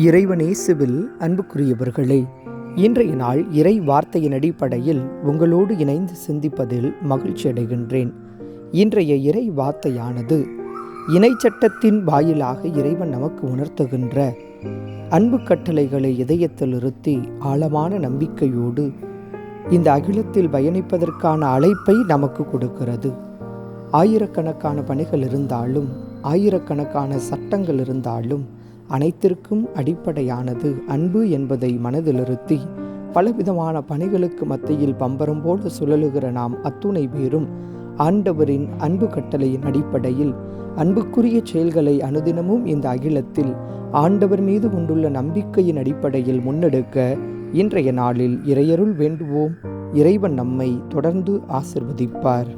இறைவனேசுவில் அன்புக்குரியவர்களே இன்றைய நாள் இறை வார்த்தையின் அடிப்படையில் உங்களோடு இணைந்து சிந்திப்பதில் மகிழ்ச்சி அடைகின்றேன். இன்றைய இறை வார்த்தையானது இணைச்சட்டத்தின் வாயிலாக இறைவன் நமக்கு உணர்த்துகின்ற அன்பு கட்டளைகளை இதயத்தில் இருத்தி ஆழமான நம்பிக்கையோடு இந்த அகிலத்தில் பயணிப்பதற்கான அழைப்பை நமக்கு கொடுக்கிறது. ஆயிரக்கணக்கான பணிகள் இருந்தாலும் ஆயிரக்கணக்கான சட்டங்கள் இருந்தாலும் அனைத்திற்கும் அடிப்படையானது அன்பு என்பதை மனதிலிருத்தி பலவிதமான பணிகளுக்கு மத்தியில் பம்பரம் போல சுழலுகிற நாம் அத்துணை பேரும் ஆண்டவரின் அன்பு கட்டளையின் அடிப்படையில் அன்புக்குரிய செயல்களை அனுதினமும் இந்த அகிலத்தில் ஆண்டவர் மீது கொண்டுள்ள நம்பிக்கையின் அடிப்படையில் முன்னெடுக்க இன்றைய நாளில் இறையருள் வேண்டுவோம். இறைவன் நம்மை தொடர்ந்து ஆசிர்வதிப்பார்.